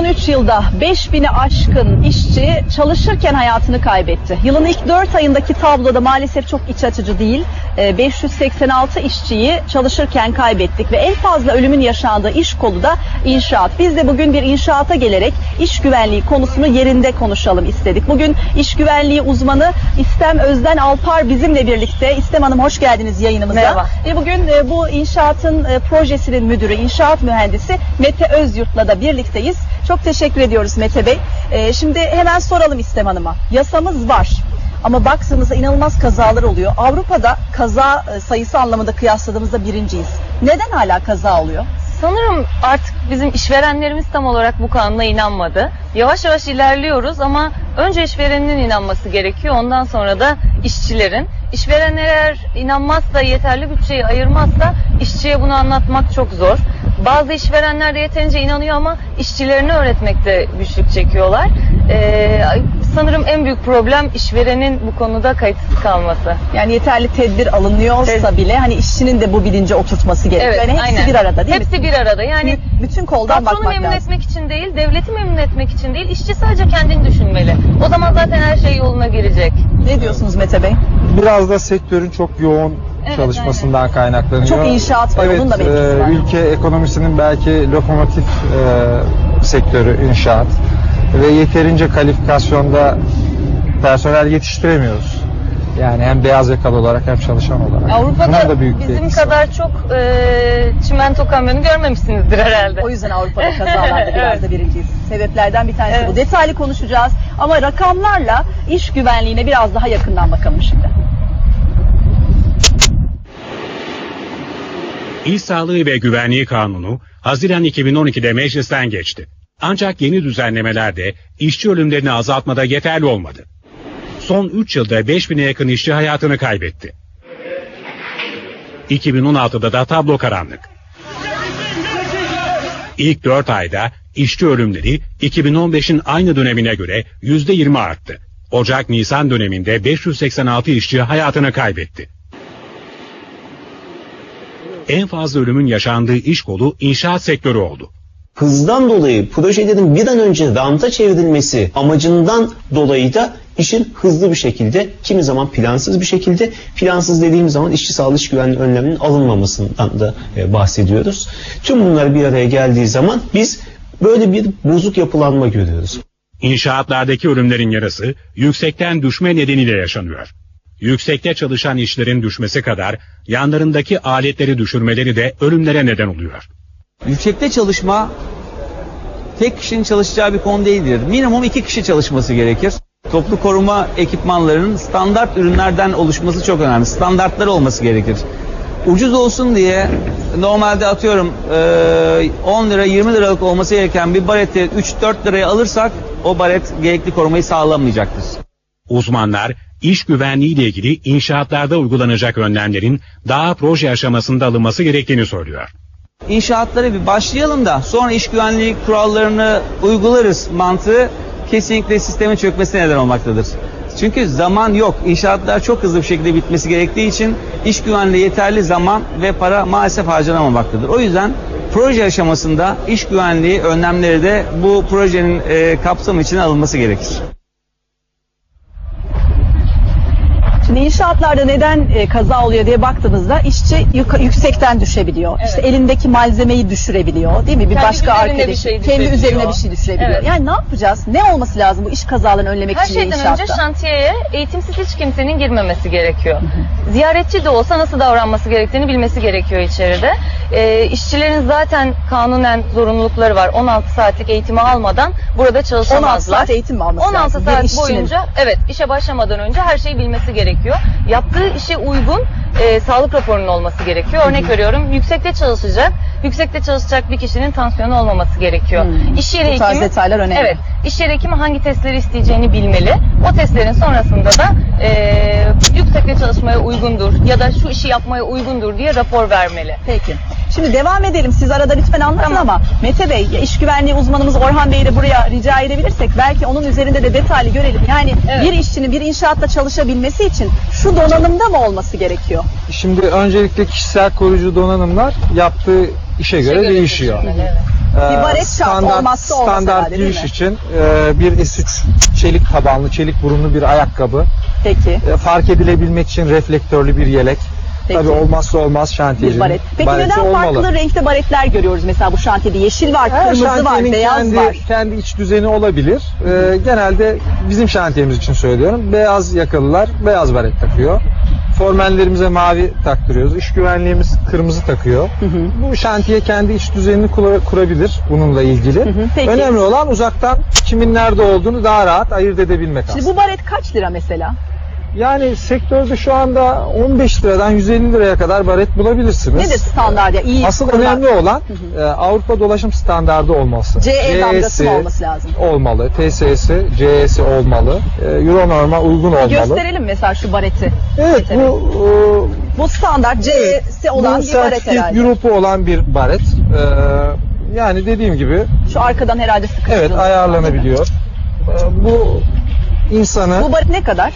Son 3 yılda 5000'i aşkın işçi çalışırken hayatını kaybetti. Yılın ilk 4 ayındaki tabloda maalesef çok iç açıcı değil. Ee, 586 işçiyi çalışırken kaybettik ve en fazla ölümün yaşandığı iş kolu da inşaat. Biz de bugün bir inşaata gelerek iş güvenliği konusunu yerinde konuşalım istedik. Bugün iş güvenliği uzmanı İstem Özden Alpar bizimle birlikte. İstem Hanım hoş geldiniz yayınımıza. Merhaba. Ve bugün e, bu inşaatın e, projesinin müdürü, inşaat mühendisi Mete Özyurt'la da birlikteyiz. Çok teşekkür ediyoruz Mete Bey. E, Şimdi hemen soralım İstem Hanım'a. Yasamız var. Ama baktığımızda inanılmaz kazalar oluyor. Avrupa'da kaza e, sayısı anlamında kıyasladığımızda birinciyiz. Neden hala kaza oluyor? Sanırım artık bizim işverenlerimiz tam olarak bu kanuna inanmadı. Yavaş yavaş ilerliyoruz ama önce işverenin inanması gerekiyor. Ondan sonra da işçilerin. İşverenler eğer inanmazsa, yeterli bütçeyi ayırmazsa işçiye bunu anlatmak çok zor. Bazı işverenler de yeterince inanıyor ama işçilerini öğretmekte güçlük çekiyorlar. Ee, sanırım en büyük problem işverenin bu konuda kayıtsız kalması. Yani yeterli tedbir alınıyorsa Evet. bile hani işçinin de bu bilinci oturtması gerekiyor. Evet, yani hepsi aynen. bir arada değil Hepsi mi? bir arada. Yani Bütün- bütün koldan Patronu bakmak memnun lazım. etmek için değil, devleti memnun etmek için değil, işçi sadece kendini düşünmeli. O zaman zaten her şey yoluna girecek. Ne diyorsunuz Mete Bey? Biraz da sektörün çok yoğun Evet, çalışmasından kaynaklanıyor. Çok inşaat var, Evet, onun da bir etkisi e, var. ülke ekonomisinin belki lokomotif e, sektörü inşaat ve yeterince kalifikasyonda personel yetiştiremiyoruz. Yani hem beyaz yakalı olarak hem çalışan olarak. Avrupa'da da büyük bir bizim var. kadar çok e, çimento kamyonu görmemişsinizdir herhalde. O yüzden Avrupa'da kazalarda biraz Evet. da birinciyiz. Sebeplerden bir tanesi Evet. bu. Detaylı konuşacağız ama rakamlarla iş güvenliğine biraz daha yakından bakalım şimdi. İş Sağlığı ve Güvenliği Kanunu Haziran 2012'de meclisten geçti. Ancak yeni düzenlemelerde işçi ölümlerini azaltmada yeterli olmadı. Son 3 yılda 5000'e yakın işçi hayatını kaybetti. 2016'da da tablo karanlık. İlk 4 ayda işçi ölümleri 2015'in aynı dönemine göre %20 arttı. Ocak-Nisan döneminde 586 işçi hayatını kaybetti. En fazla ölümün yaşandığı iş kolu inşaat sektörü oldu. hızdan dolayı projelerin bir an önce ranta çevrilmesi amacından dolayı da işin hızlı bir şekilde kimi zaman plansız bir şekilde plansız dediğim zaman işçi sağlığı iş güvenliği önleminin alınmamasından da e, bahsediyoruz. Tüm bunlar bir araya geldiği zaman biz böyle bir bozuk yapılanma görüyoruz. İnşaatlardaki ölümlerin yarısı yüksekten düşme nedeniyle yaşanıyor. Yüksekte çalışan işlerin düşmesi kadar yanlarındaki aletleri düşürmeleri de ölümlere neden oluyor. Yüksekte çalışma tek kişinin çalışacağı bir konu değildir. Minimum iki kişi çalışması gerekir. Toplu koruma ekipmanlarının standart ürünlerden oluşması çok önemli. Standartları olması gerekir. Ucuz olsun diye normalde atıyorum eee, 10 lira 20 liralık olması gereken bir bareti 3-4 liraya alırsak o baret gerekli korumayı sağlamayacaktır. Uzmanlar iş güvenliği ile ilgili inşaatlarda uygulanacak önlemlerin daha proje aşamasında alınması gerektiğini söylüyor. İnşaatlara bir başlayalım da sonra iş güvenliği kurallarını uygularız mantığı kesinlikle sistemin çökmesine neden olmaktadır. Çünkü zaman yok. İnşaatlar çok hızlı bir şekilde bitmesi gerektiği için iş güvenliği yeterli zaman ve para maalesef harcanamamaktadır. O yüzden proje aşamasında iş güvenliği önlemleri de bu projenin e, kapsamı içine alınması gerekir. Şimdi inşaatlarda neden e, kaza oluyor diye baktığımızda işçi yüksekten düşebiliyor. Evet. İşte elindeki malzemeyi düşürebiliyor değil mi? Bir Kendi başka üzerine bir arkadaş şey kendi düşebiliyor. üzerine bir şey düşürebiliyor. Evet. Yani ne yapacağız? Ne olması lazım bu iş kazalarını önlemek Her için şeyden inşaatta? önce şantiyeye eğitimsiz hiç kimsenin girmemesi gerekiyor. Ziyaretçi de olsa nasıl davranması gerektiğini bilmesi gerekiyor içeride. Ee, işçilerin zaten kanunen zorunlulukları var. 16 saatlik eğitimi almadan burada 16 çalışamazlar. saat eğitim mi alması 16 lazım? Bir saat işçinin. boyunca evet işe başlamadan önce her şeyi bilmesi gerekiyor. Yaptığı işe uygun e, sağlık raporunun olması gerekiyor. Örnek veriyorum yüksekte çalışacak. Yüksekte çalışacak bir kişinin tansiyonu olmaması gerekiyor. Hmm. İş yeri Bu tarz hekimi detaylar önemli. Evet. İş yeri hekimi hangi testleri isteyeceğini bilmeli. O testlerin sonrasında da e, yüksekte çalışmaya uygundur ya da şu işi yapmaya uygundur diye rapor vermeli. Peki. Şimdi devam edelim. Siz arada lütfen anlatın Tamam. ama Mete Bey, iş güvenliği uzmanımız Orhan Bey'i de buraya rica edebilirsek belki onun üzerinde de detaylı görelim. Yani Evet. bir işçinin bir inşaatta çalışabilmesi için şu donanımda mı olması gerekiyor? Şimdi öncelikle kişisel koruyucu donanımlar yaptığı işe göre göre değişiyor. evet. e, Bir baret şart, olmazsa olmaz standart herhalde, giriş için e, bir S3 çelik tabanlı, çelik burunlu bir ayakkabı. Peki. E, fark edilebilmek için reflektörlü bir yelek. Peki. Tabii olmazsa olmaz Bir şantiyecinin. baret. Peki bareti neden olmalı. farklı renkte baretler görüyoruz mesela bu şantiyede? Yeşil var, Her kırmızı var, beyaz kendi, var. kendi iç düzeni olabilir. Ee, genelde bizim şantiyemiz için söylüyorum. Beyaz yakalılar beyaz baret takıyor. Formenlerimize mavi taktırıyoruz. İş güvenliğimiz kırmızı takıyor. Bu şantiye kendi iç düzenini kura- kurabilir bununla ilgili. hı. Peki. Önemli olan uzaktan kimin nerede olduğunu daha rahat ayırt edebilmek Şimdi aslında. bu baret kaç lira mesela? Yani sektörde şu anda 15 liradan 150 liraya kadar baret bulabilirsiniz. Nedir standart ya? İyi Asıl korunan- önemli olan e, Avrupa dolaşım standardı olması. CE damgası mı olması lazım? Olmalı. TSS'i, CE'si olmalı. E, Euronorm'a uygun olmalı. Gösterelim mesela şu bareti. Evet bu Bu standart CE'si e, olan bir baret herhalde. grubu olan bir baret. E, yani dediğim gibi Şu arkadan herhalde sıkıştırılmış. evet ayarlanabiliyor. E, bu insanı Bu baret ne kadar?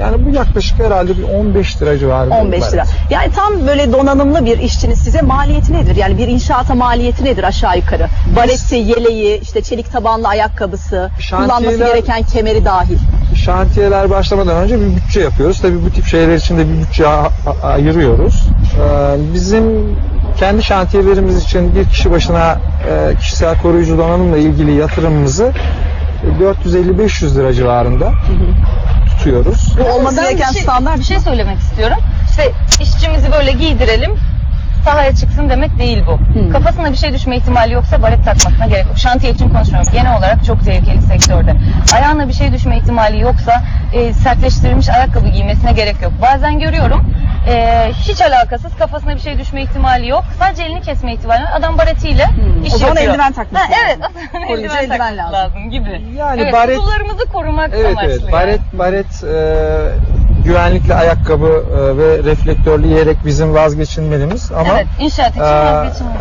Yani bu yaklaşık herhalde bir 15 lira civarında. bir 15 lira. Yani tam böyle donanımlı bir işçinin size maliyeti nedir? Yani bir inşaata maliyeti nedir aşağı yukarı? Bareti, yeleği, işte çelik tabanlı ayakkabısı, kullanması Şantiyeler- gereken kemeri dahil. şantiyeler başlamadan önce bir bütçe yapıyoruz. Tabii bu tip şeyler için de bir bütçe a- a- ayırıyoruz. Ee, bizim kendi şantiyelerimiz için bir kişi başına e, kişisel koruyucu donanımla ilgili yatırımımızı 450-500 lira civarında tutuyoruz. Bu olması Ben gereken bir şey, standart bir şey söylemek istiyorum. İşte işçimizi böyle giydirelim sahaya çıksın demek değil bu. Hmm. Kafasına bir şey düşme ihtimali yoksa baret takmasına gerek yok. Şantiye için konuşmuyorum. Genel olarak çok tehlikeli sektörde. Ayağına bir şey düşme ihtimali yoksa e, sertleştirilmiş ayakkabı giymesine gerek yok. Bazen görüyorum e, hiç alakasız kafasına bir şey düşme ihtimali yok. Sadece elini kesme ihtimali var. Adam baretiyle Hmm. iş O zaman yapıyor. eldiven takması Ha. Evet. Koruyucu eldiven, eldiven takması lazım. lazım gibi. Yani evet, baret- uzuvlarımızı korumak Evet amaçlı. evet. yani. Baret baret e, güvenlikli ayakkabı e, ve reflektörlü yelek bizim vazgeçilmediğimiz ama Evet, inşaat için Ee, vazgeçilmez.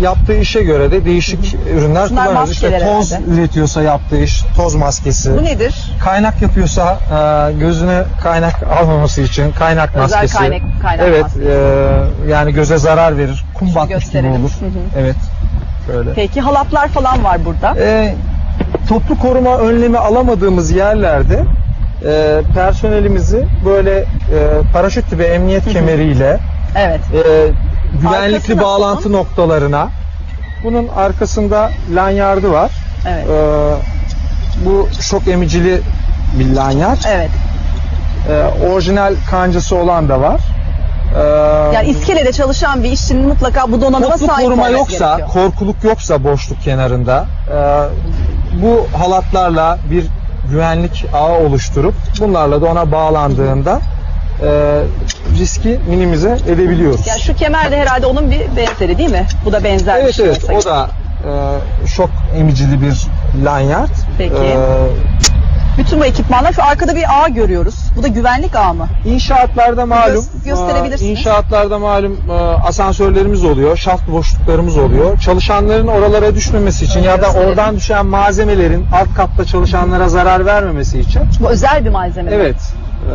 Yaptığı işe göre de değişik ürünler Şunlar kullanıyoruz. İşte maskeler toz herhalde. üretiyorsa yaptığı iş toz maskesi. Bu nedir? Kaynak yapıyorsa e, gözüne kaynak almaması için kaynak Özel maskesi. kaynak- kaynak evet, maskesi. e, yani göze zarar verir. Kum batmış gibi gösterelim. olur. Hı hı. Evet. Böyle. Peki halatlar falan var burada. E, toplu koruma önlemi alamadığımız yerlerde e, personelimizi böyle e, paraşüt ve emniyet kemeriyle Evet. e, güvenlikli Arkası nasıl bağlantı noktalarına bunun arkasında lanyardı var. Evet. E, bu şok emicili bir lanyard. Evet. E, orijinal kancası olan da var. E, Yani iskelede çalışan bir işçinin mutlaka bu donanıma toplu sahip koruma olması yoksa, gerekiyor. korkuluk yoksa boşluk kenarında e, bu halatlarla bir güvenlik ağı oluşturup bunlarla da ona bağlandığında e, riski minimize edebiliyoruz. Yani şu kemer de herhalde onun bir benzeri değil mi? Bu da benzer bir Evet şey evet olsa o da e, şok emicili bir lanyard. Peki. E, Bütün bu ekipmanlar şu arkada bir ağ görüyoruz. Bu da güvenlik ağı mı? İnşaatlarda malum, Gö- gösterebilirsiniz. e, inşaatlarda malum e, asansörlerimiz oluyor, şaft boşluklarımız oluyor. Çalışanların oralara düşmemesi için ya da oradan düşen malzemelerin alt katta çalışanlara zarar vermemesi için Bu özel bir malzeme. evet e,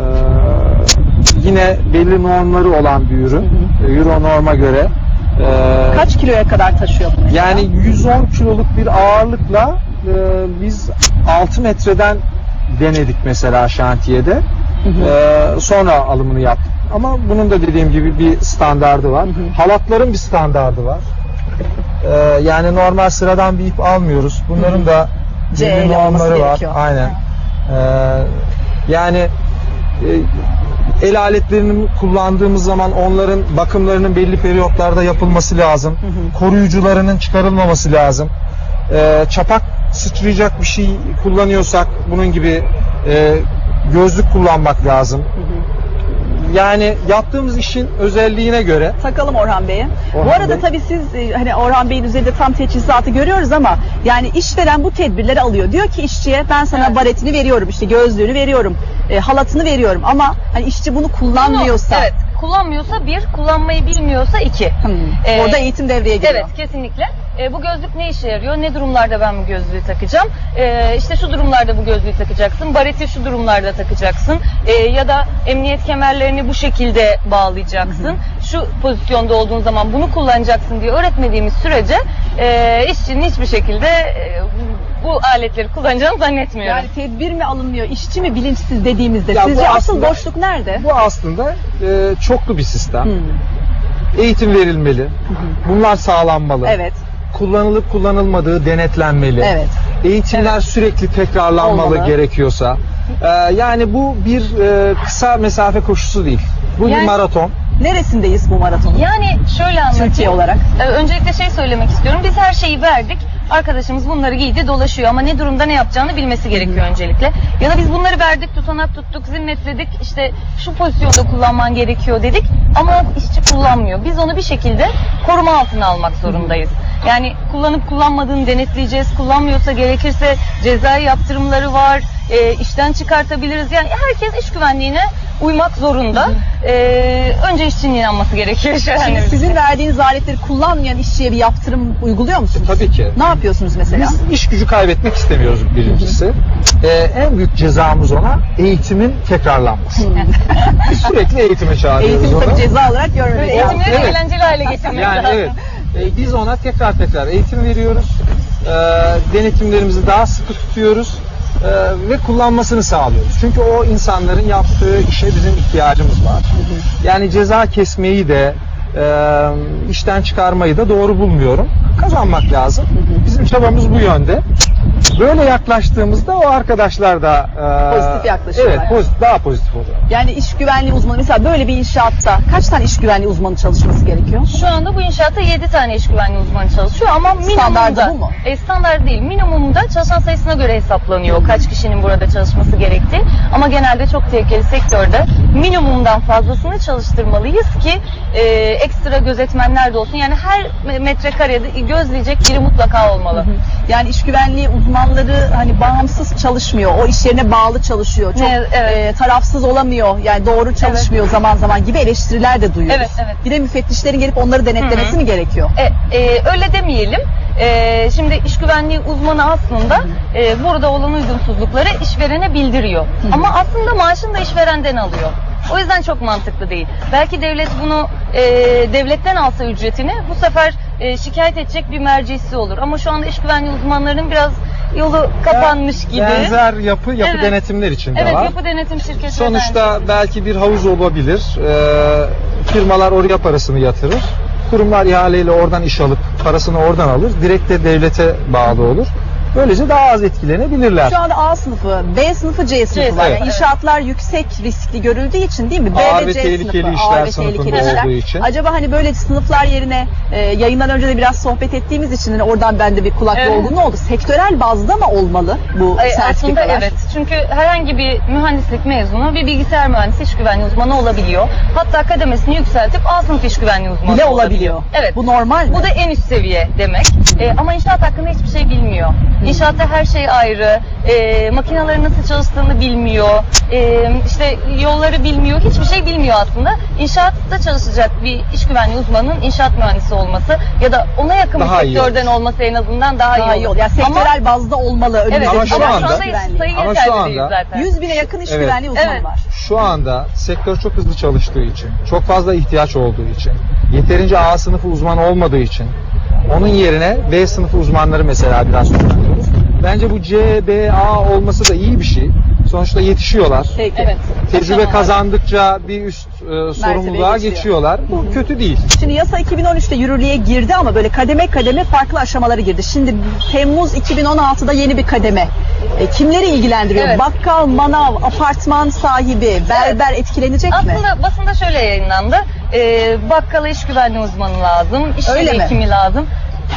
yine belli normları olan bir ürün. E, Euro norma göre e, Kaç kiloya kadar taşıyor bu mesela? Yani 110 kiloluk bir ağırlıkla e, biz 6 metreden denedik mesela şantiyede. E, sonra alımını yaptık. Ama bunun da dediğim gibi bir standardı var. Halatların bir standardı var. E, yani normal sıradan bir ip almıyoruz. Bunların da CE belli ile olması normları var. gerekiyor. Aynen. E, yani e, el aletlerini kullandığımız zaman onların bakımlarının belli periyotlarda yapılması lazım. Koruyucularının çıkarılmaması lazım. E, çapak sıçrayacak bir şey kullanıyorsak bunun gibi e, gözlük kullanmak lazım. Yani yaptığımız işin özelliğine göre Takalım Orhan Bey'e. Bu arada Bey. tabii siz e, hani Orhan Bey'in üzerinde tam teçhizatı görüyoruz ama yani işveren bu tedbirleri alıyor. Diyor ki işçiye ben sana Evet. baretini veriyorum işte gözlüğünü veriyorum e, halatını veriyorum ama hani işçi bunu kullanmıyorsa Bunu, evet, kullanmıyorsa bir, kullanmayı bilmiyorsa iki. Hmm. Ee, Orada eğitim devreye giriyor. Evet kesinlikle. E, bu gözlük ne işe yarıyor? Ne durumlarda ben bu gözlüğü takacağım? E, işte şu durumlarda bu gözlüğü takacaksın. Bareti şu durumlarda takacaksın. E, ya da emniyet kemerlerini bu şekilde bağlayacaksın. Şu pozisyonda olduğun zaman bunu kullanacaksın diye öğretmediğimiz sürece e, işçinin hiçbir şekilde e, bu aletleri kullanacağını zannetmiyorum. Yani tedbir mi alınmıyor, işçi mi bilinçsiz dediğimizde Ya bu sizce asıl aslında- boşluk nerede? Bu aslında e, çoklu bir sistem. Hmm. Eğitim verilmeli. Bunlar sağlanmalı. Evet, Kullanılıp kullanılmadığı denetlenmeli. evet. Eğitimler sürekli tekrarlanmalı Olmalı. gerekiyorsa. Ee, yani bu bir e, kısa mesafe koşusu değil. Bu bir Yani- maraton. Neresindeyiz bu maratonun? Yani şöyle anlatayım. Türkiye olarak. Ee, Öncelikle şey söylemek istiyorum. Biz her şeyi verdik. Arkadaşımız bunları giydi dolaşıyor ama ne durumda ne yapacağını bilmesi gerekiyor öncelikle. Ya da biz bunları verdik, tutanak tuttuk, zimmetledik. İşte şu pozisyonda kullanman gerekiyor dedik ama o işçi kullanmıyor. Biz onu bir şekilde koruma altına almak zorundayız. Yani kullanıp kullanmadığını denetleyeceğiz. Kullanmıyorsa gerekirse cezai yaptırımları var. E, işten çıkartabiliriz. Yani herkes iş güvenliğine uymak zorunda. E, önce işçinin inanması gerekiyor. Şimdi işverenlerin. sizin verdiğiniz aletleri kullanmayan işçiye bir yaptırım uyguluyor musunuz? Tabii ki. Ne yapıyorsunuz mesela? Biz iş gücü kaybetmek istemiyoruz birincisi. Ee, en büyük cezamız ona eğitimin tekrarlanması. Biz sürekli eğitime çağırıyoruz Eğitimi onu. tabii ceza olarak görmemek lazım. Eğitimleri Evet. eğlenceli hale getirmek Yani lazım. evet. Ee, biz ona tekrar tekrar eğitim veriyoruz. Ee, denetimlerimizi daha sıkı tutuyoruz. Ee, ve kullanmasını sağlıyoruz. Çünkü o insanların yaptığı işe bizim ihtiyacımız var. Yani ceza kesmeyi de e, işten çıkarmayı da doğru bulmuyorum. Kazanmak lazım. Bizim çabamız bu yönde. Böyle yaklaştığımızda o arkadaşlar da e, Pozitif yaklaşıyorlar. Evet, pozitif, daha pozitif oluyor. Yani iş güvenliği uzmanı mesela böyle bir inşaatta kaç tane iş güvenliği uzmanı çalışması gerekiyor? Şu anda bu inşaatta 7 tane iş güvenliği uzmanı çalışıyor ama minimumda Standardı bu mu? E, standart değil. Minimumda çalışan sayısına göre hesaplanıyor kaç kişinin burada çalışması gerektiği. Ama genelde çok tehlikeli sektörde minimumdan fazlasını çalıştırmalıyız ki e, ekstra gözetmenler de olsun. Yani her me- metrekarede gözleyecek biri mutlaka olmalı. Yani iş güvenliği uzmanları hani bağımsız çalışmıyor. O iş yerine bağlı çalışıyor. Çok Ne- evet. e, tarafsız olamıyor. Yani doğru çalışmıyor zaman zaman gibi eleştiriler de duyuyoruz. Evet, evet. Bir de müfettişlerin gelip onları denetlemesi mi gerekiyor? E, e, öyle demeyelim. E, şimdi iş güvenliği uzmanı aslında e, burada olan uygunsuzlukları işverene bildiriyor. Ama aslında maaşını da işverenden alıyor. O yüzden çok mantıklı değil. Belki devlet bunu e, devletten alsa ücretini bu sefer e, şikayet edecek bir mercisi olur. Ama şu anda iş güvenliği uzmanlarının biraz yolu kapanmış gibi. Benzer yapı, yapı Evet. denetimler içinde Evet var. yapı denetim şirketi. Sonuçta belki bir havuz olabilir. Ee, firmalar oraya parasını yatırır. Kurumlar ihaleyle oradan iş alıp parasını oradan alır. Direkt de devlete bağlı olur. Böylece daha az etkilenebilirler. Şu anda A sınıfı, B sınıfı, C sınıfı var. Evet. Yani inşaatlar yüksek riskli görüldüğü için değil mi? B Ağır ve C tehlikeli sınıfı. işler ağır ve sınıfında tehlikeli işler. olduğu için. Acaba hani böyle sınıflar yerine e, yayından önce de biraz sohbet ettiğimiz için hani oradan bende bir kulak Evet. dolgunluğu oldu. Sektörel bazda mı olmalı bu Ay, Aslında sertifikalar? evet. Çünkü herhangi bir mühendislik mezunu bir bilgisayar mühendisi iş güvenliği uzmanı olabiliyor. Hatta kademesini yükseltip A sınıf iş güvenliği uzmanı Bile olabiliyor. olabiliyor. Evet. Bu normal mi? Bu da en üst seviye demek. Ee, ama inşaat hakkında hiçbir şey bilmiyor. İnşaatta her şey ayrı. Ee, makinelerin nasıl çalıştığını bilmiyor. Ee, işte yolları bilmiyor. Hiçbir şey bilmiyor aslında. İnşaatta çalışacak bir iş güvenliği uzmanının inşaat mühendisi olması ya da ona yakın Daha bir iyi sektörden olur. olması en azından daha, daha iyi olur. Yani Ama- sektörel bazda olmalı Evet önümüzdeki Ama şu ama anda- şu anda güvenliği. sayı Ama şu anda- zaten. 100 bine yakın iş Evet. güvenliği uzmanı Evet. var. Şu anda sektör çok hızlı çalıştığı için, çok fazla ihtiyaç olduğu için, yeterince A sınıfı uzman olmadığı için onun yerine B sınıfı uzmanları mesela biraz kullanıyoruz. Bence bu C, B, A olması da iyi bir şey. Sonuçta yetişiyorlar. Peki. Evet. Tecrübe Tamam. kazandıkça bir üst e, sorumluluğa geçiyor. geçiyorlar. Bu kötü değil. Şimdi yasa 2013'te yürürlüğe girdi ama böyle kademe kademe farklı aşamaları girdi. Şimdi Temmuz 2016'da yeni bir kademe. E, kimleri ilgilendiriyor? Evet. Bakkal, manav, apartman sahibi, berber etkilenecek mi? Aslında basında şöyle yayınlandı. Ee, bakkala iş güvenliği uzmanı lazım, iş Öyle yeri mi? hekimi lazım.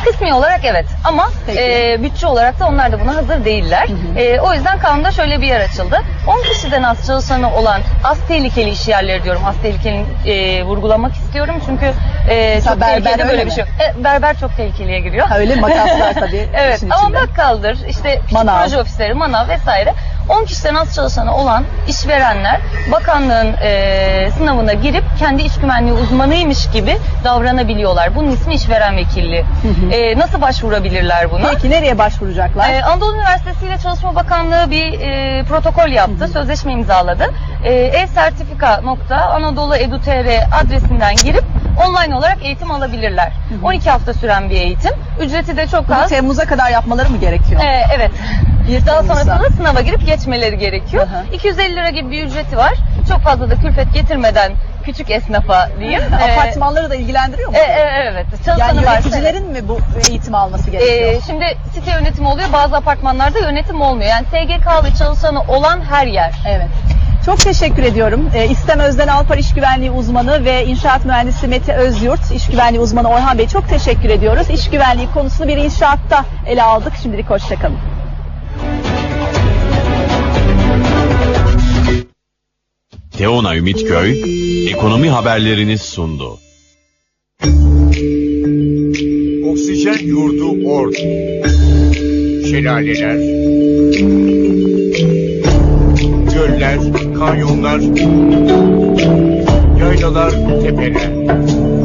Kısmi olarak evet ama Peki. e, bütçe olarak da onlar da buna hazır değiller. E, o yüzden kanunda şöyle bir yer açıldı. 10 kişiden az çalışanı olan az tehlikeli iş yerleri diyorum. Az tehlikeli e, vurgulamak istiyorum çünkü e, Mesela çok berber tehlikeli öyle böyle mi? bir şey yok. E, berber çok tehlikeliye giriyor. Ha, öyle makaslar tabii evet işin ama içinde. bakkaldır işte Manav. proje ofisleri, manav vesaire. 10 kişiden az çalışanı olan işverenler bakanlığın e, sınavına girip kendi iş güvenliği uzmanıymış gibi davranabiliyorlar. Bunun ismi işveren vekilliği. E, nasıl başvurabilirler buna? Peki nereye başvuracaklar? Ee, Anadolu Üniversitesi ile Çalışma Bakanlığı bir e, protokol yaptı, sözleşme imzaladı. E, e-sertifika.anadolu.edu.tr adresinden girip online olarak eğitim alabilirler. 12 hafta süren bir eğitim. Ücreti de çok Bunu az. Temmuz'a kadar yapmaları mı gerekiyor? Ee, evet. Bir Daha Temmuz'da. sonrasında sınava girip geçmeleri gerekiyor. Hı. 250 lira gibi bir ücreti var. Çok fazla da külfet getirmeden küçük esnafa diyeyim. Ee, Apartmanları da ilgilendiriyor mu? e, e, evet. Çalışanı yani varsa- yöneticilerin mi bu eğitimi alması gerekiyor? Ee, şimdi site yönetimi oluyor. Bazı apartmanlarda yönetim olmuyor. Yani SGK'lı çalışanı olan her yer. Evet. Çok teşekkür ediyorum. Ee, İstem Özden Alpar İş Güvenliği Uzmanı ve İnşaat Mühendisi Mete Özyurt İş Güvenliği Uzmanı Orhan Bey çok teşekkür ediyoruz. İş güvenliği konusunu bir inşaatta ele aldık. Şimdilik hoşçakalın. Teona Ümitköy ekonomi haberlerini sundu. Oksijen yurdu Ordu. Şelaleler, göller, kanyonlar, yaylalar, tepeler.